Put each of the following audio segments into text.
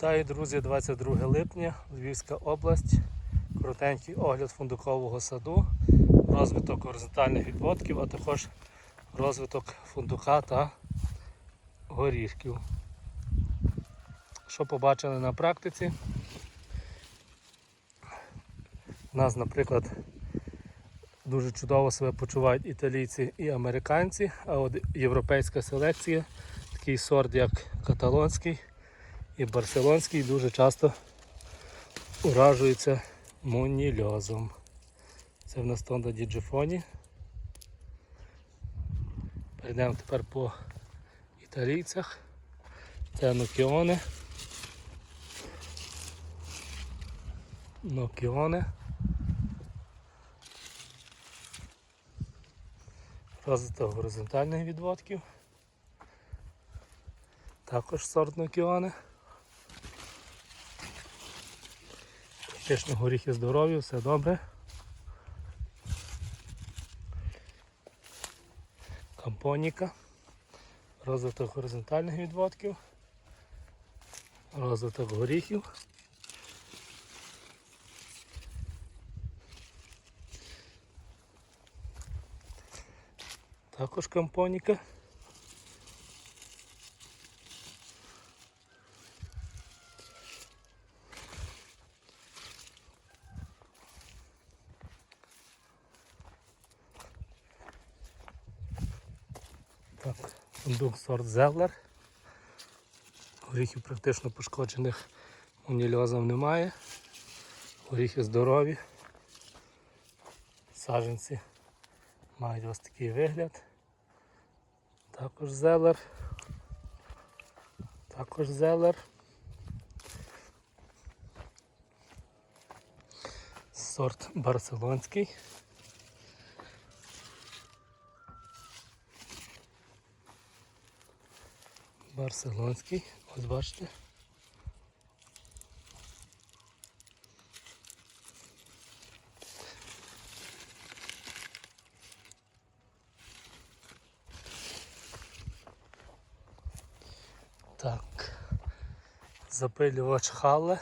Вітаю, друзі, 22 липня, Львівська область. Коротенький огляд фундукового саду, розвиток горизонтальних відводків, а також розвиток фундука та горішків. Що побачили на практиці? У нас, наприклад, дуже чудово себе почувають італійці і американці, а от європейська селекція, такий сорт, як каталонський і барселонський, дуже часто уражується монільозом. Це в нас тонда діджифоні. Перейдемо тепер по італійцях. Це нокіоне. Нокіоне. Розвиток горизонтальних відводків. Також сорт нокіоне. Фактично горіхи здорові, все добре. Кампоніка. Розвиток горизонтальних відводків. Розвиток горіхів. Також кампоніка. Так, фундук сорт Зеллер. Горіхів практично пошкоджених монільозом немає. Горіхи здорові. Саженці мають ось такий вигляд. Також зелер. Також зелер. Сорт барселонський. Барселонський, ось бачите. Так, запилювач хале.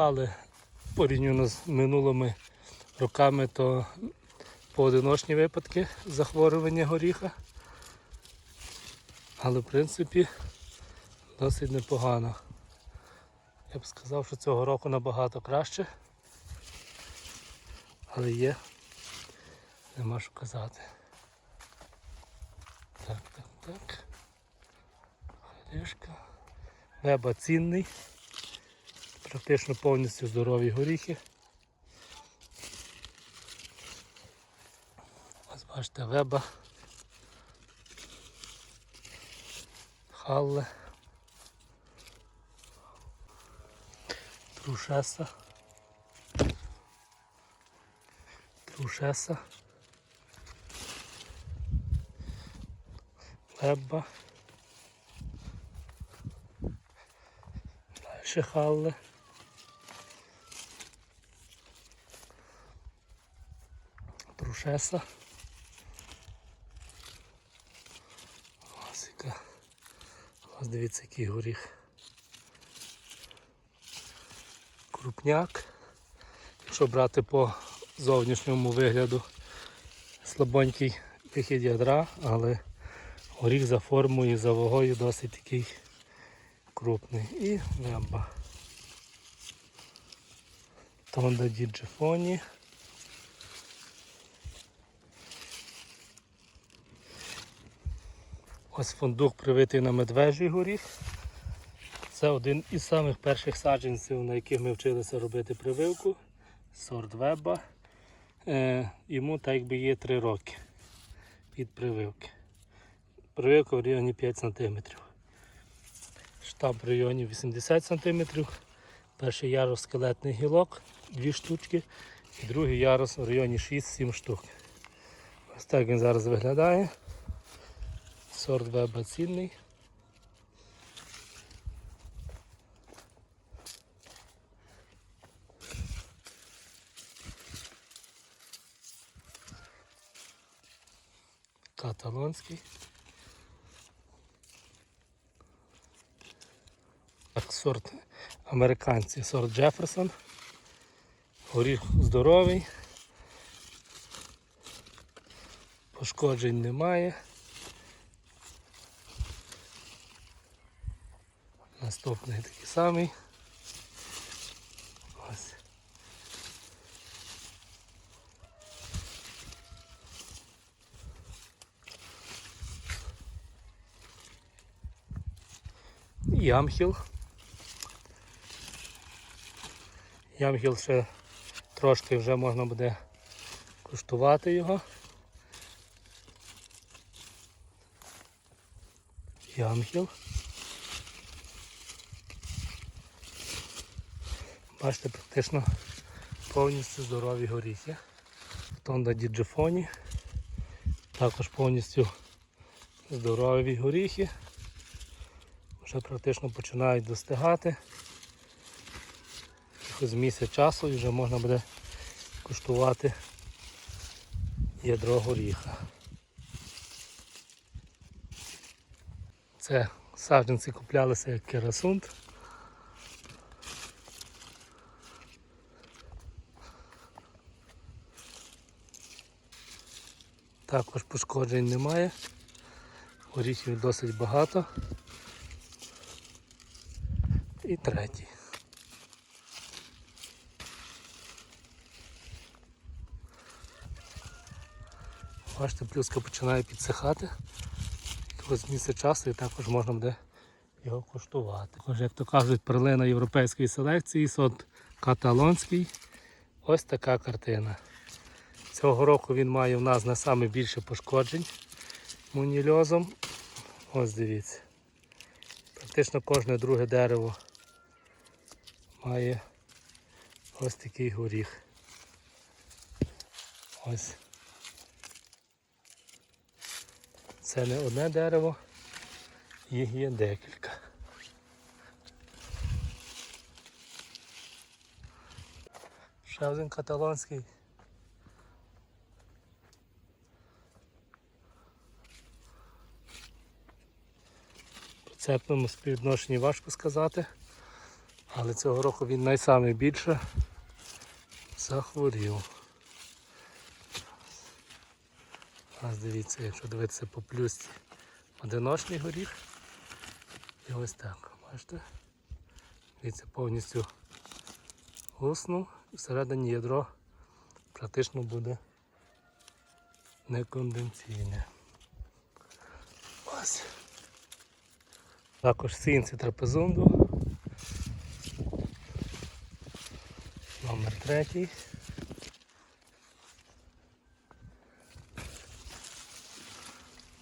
Хали порівняно з минулими роками, то поодиночні випадки захворювання горіха. Але в принципі досить непогано. Я б сказав, що цього року набагато краще. Але є, нема що казати. Так, так, так. Горішка. Веба цінний. Практично повністю здорові горіхи. Ось бачите веба. Халле. Трушеса. Трушеса. Вебба. Дальше халле. Ось яка. Ось дивіться, який горіх. Крупняк. Якщо брати по зовнішньому вигляду, слабонький вихід ядра, але горіх за формою за вагою досить такий крупний. І вемба. Тонда діджифоні. Ось фундук привитий на медвежий горіх. Це один із самих перших саджанців, на яких ми вчилися робити прививку. Сорт веба. Е, йому так якби є 3 роки від прививки. Прививка в районі 5 см. Штаб в районі 80 см. Перший ярус скелетний гілок, дві штучки, другий ярус в районі 6-7 штук. Ось так він зараз виглядає. Сорт веба цінний. Каталонський. Сорт американці, сорт Джеферсон. Горіх здоровий. Пошкоджень немає. Наступний такий самий. Ось. Ямхіл. Ямхіл ще трошки вже можна буде куштувати його. Ямхіл. Бачите, практично повністю здорові горіхи. Тонда діджифоні. Також повністю здорові горіхи. Вже практично починають достигати. З місяць часу і вже можна буде куштувати ядро горіха. Це саджанці куплялися як керасунт. Також пошкоджень немає. Горіхів досить багато. І третій. Бачите, плюска починає підсихати. Ось місце часу і також можна буде його куштувати. Також, як то кажуть, перлина європейської селекції, сорт каталонський. Ось така картина. Цього року він має в нас на найбільше пошкоджень мунільозом. Ось дивіться. Практично кожне друге дерево має ось такий горіх. Ось. Це не одне дерево, їх є декілька. Ще один каталонський. По цепному співвідношенні важко сказати, але цього року він найбільше захворів. Ось дивіться, якщо дивитися по плюсці одиночний горіх. І ось так, бачите? Дивіться, повністю гуснув і всередині ядро практично буде неконденційне. Ось. Також сінці трапезунду. Номер третій.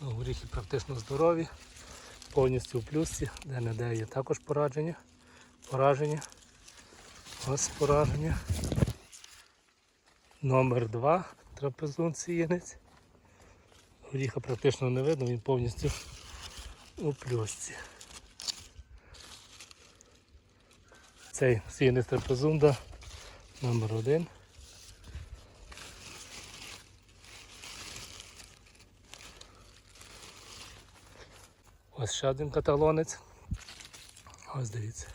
Ну, горіхи практично здорові, повністю в плюсі, де не де є також пораження. Пораження. Ось пораження. Номер 2 трапезун сіянець. Горіха практично не видно, він повністю у плюсці. Цей сіянець трапезунда номер 1 Ось ще один каталонець. Ось дивіться.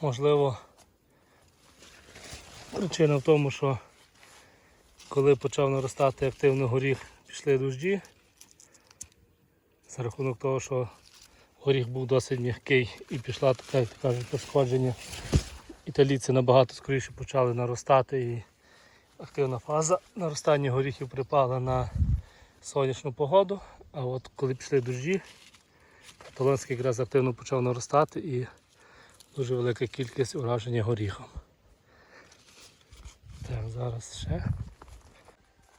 Можливо, причина в тому, що коли почав наростати активно горіх, пішли дощі. За рахунок того, що горіх був досить м'який і пішла така, як кажуть, пошкодження. Італійці набагато скоріше почали наростати і активна фаза наростання горіхів припала на сонячну погоду, а от коли пішли дощі, каталонський якраз активно почав наростати і дуже велика кількість ураження горіхом. Так, зараз ще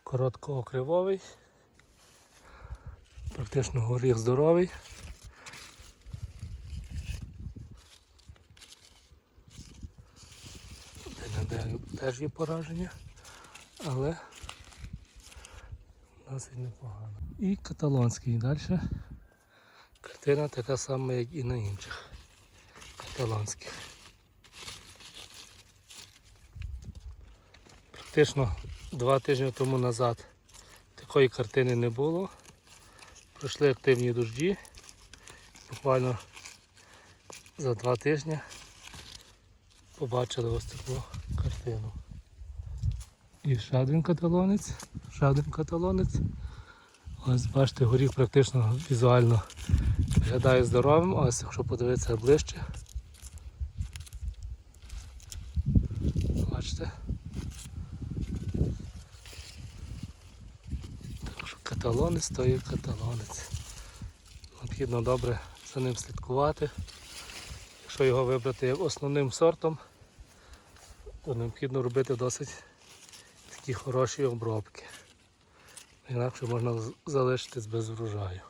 короткоокривовий. Практично горіх здоровий. Теж є пораження, але досить непогано. І каталонський далі. Картина така сама, як і на інших каталонських. Практично два тижні тому назад такої картини не було. Пройшли активні дожді. Буквально за два тижні побачили ось таку картину. І ще один каталонець, ще один каталонець. Ось бачите, горіх практично візуально виглядає здоровим, ось якщо подивитися ближче. Бачите? Так що каталонець то є каталонець. Необхідно добре за ним слідкувати. Якщо його вибрати основним сортом, то необхідно робити досить такі хороші обробки. Інакше можна залишитись без врожаю.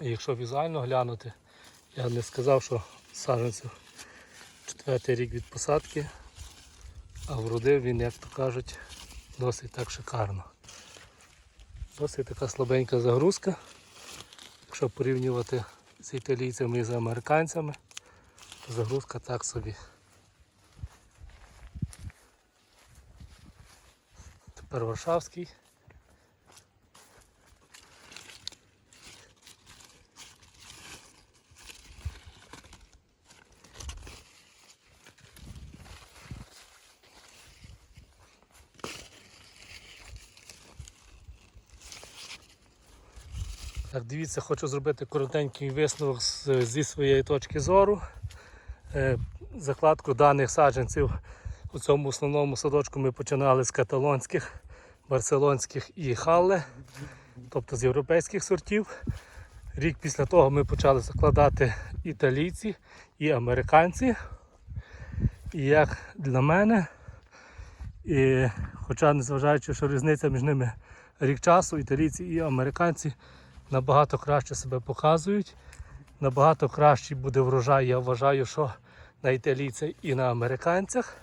І якщо візуально глянути, я не сказав, що саджанців четвертий рік від посадки, а вродив він, як то кажуть, досить так шикарно. Досить така слабенька загрузка. Якщо порівнювати з італійцями і з американцями, то загрузка так собі. Тепер Варшавський. Так, дивіться, хочу зробити коротенький висновок зі своєї точки зору. Е, Закладку даних саджанців у цьому основному садочку ми починали з каталонських, барселонських і халле, тобто з європейських сортів. Рік після того ми почали закладати італійці і американці. І як для мене, і, хоча незважаючи, що різниця між ними рік часу, італійці і американці набагато краще себе показують, набагато кращий буде врожай, я вважаю, що на італійцях і на американцях.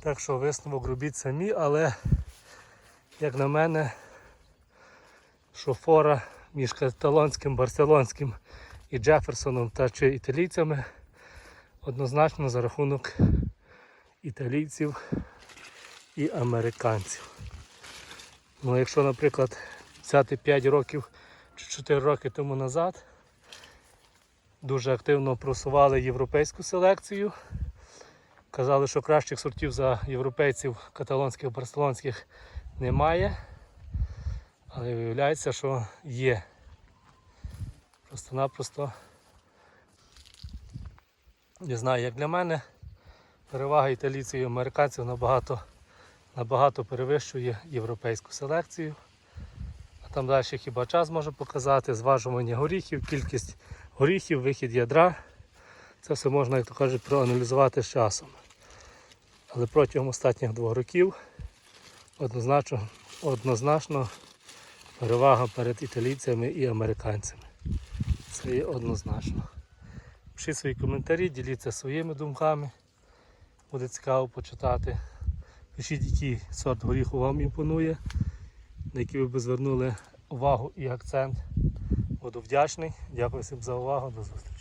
Так що висновок робіть самі, але як на мене, що фора між каталонським, барселонським і Джеферсоном та чи італійцями однозначно за рахунок італійців і американців. Ну, якщо, наприклад, взяти 5 років чи 4 роки тому назад, дуже активно просували європейську селекцію. Казали, що кращих сортів за європейців каталонських, барселонських немає. Але виявляється, що є. Просто-напросто не знаю, як для мене, перевага італійців і американців набагато, набагато перевищує європейську селекцію. Там далі хіба час може показати, зважування горіхів, кількість горіхів, вихід ядра. Це все можна, як то кажуть, проаналізувати з часом. Але протягом останніх двох років однозначно, однозначно перевага перед італійцями і американцями. Це є однозначно. Пишіть свої коментарі, діліться своїми думками. Буде цікаво почитати. Пишіть, який сорт горіху вам імпонує, на які ви б звернули увагу і акцент. Буду вдячний. Дякую всім за увагу. До зустрічі.